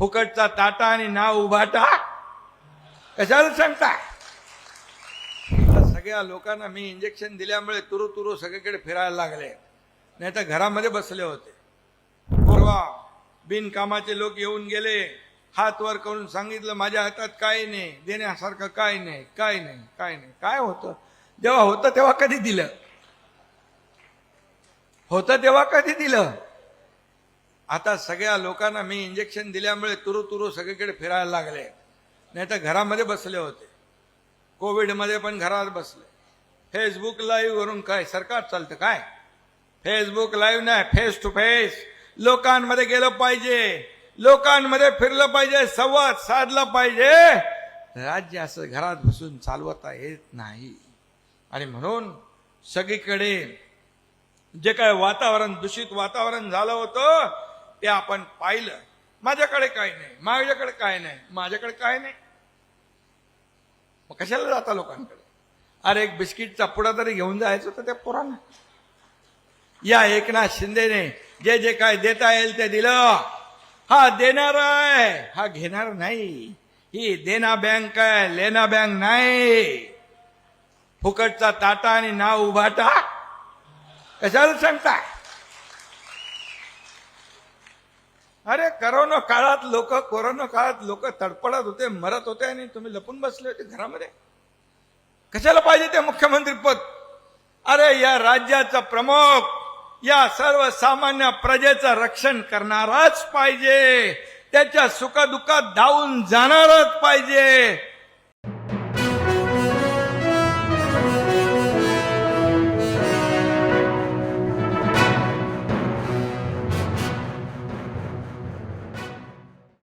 फुकटचा ताटा आणि नाव उभाटा? कशाला सांगता सगळ्या लोकांना मी इंजेक्शन दिल्यामुळे तुरु तुरु सगळीकडे फिरायला लागले. नाही तर घरामध्ये बसले होते. परवा बिनकामाचे लोक येऊन गेले. हात वर करून सांगितलं माझ्या हातात काही नाही. देण्यासारखं काय नाही. काय नाही. काय नाही. काय होतं? जेव्हा होतं तेव्हा कधी दिलं? होतं तेव्हा कधी दिलं? आता सगळ्या लोकांना मी इंजेक्शन दिल्यामुळे तुरु तुरु सगळीकडे फिरायला लागले. नाही तर घरामध्ये बसले होते. कोविडमध्ये पण घरात बसले. फेसबुक लाईव्हवरून काय? सरकार चालतं काय? फेसबुक लाईव्ह नाही फेस टू फेस लोकांमध्ये गेलं पाहिजे. लोकांमध्ये फिरलं पाहिजे संवाद साधला पाहिजे. राज्य असं घरात बसून चालवता येत नाही. आणि म्हणून सगळीकडे जे काय वातावरण दूषित वातावरण झालं होतं ते आपण पाहिलं. माझ्याकडे काय नाही. माझ्याकडे काय नाही. माझ्याकडे काय नाही. मग कशाला जाता लोकांकडे? अरे एक बिस्किटचा पुडा तरी घेऊन जायचं तर त्या पोरांना. या एकनाथ शिंदेने जे जे काय देता येईल ते दिलं. हा देणार आहे. हा घेणार नाही. ही देना बँक आहे लेना बँक नाही. फुकटचा ताटा आणि नाव उभाटा. कशाला सांगताय? अरे करोना काळात लोक कोरोना काळात लोक तडपडत होते मरत होते आणि तुम्ही लपून बसले होते घरामध्ये? कशाला पाहिजे ते मुख्यमंत्री पद? अरे या राज्याचा प्रमुख या सर्वसामान्य प्रजेचं रक्षण करणाराच पाहिजे. त्याच्या सुखदुःखात धावून जाणारच पाहिजे.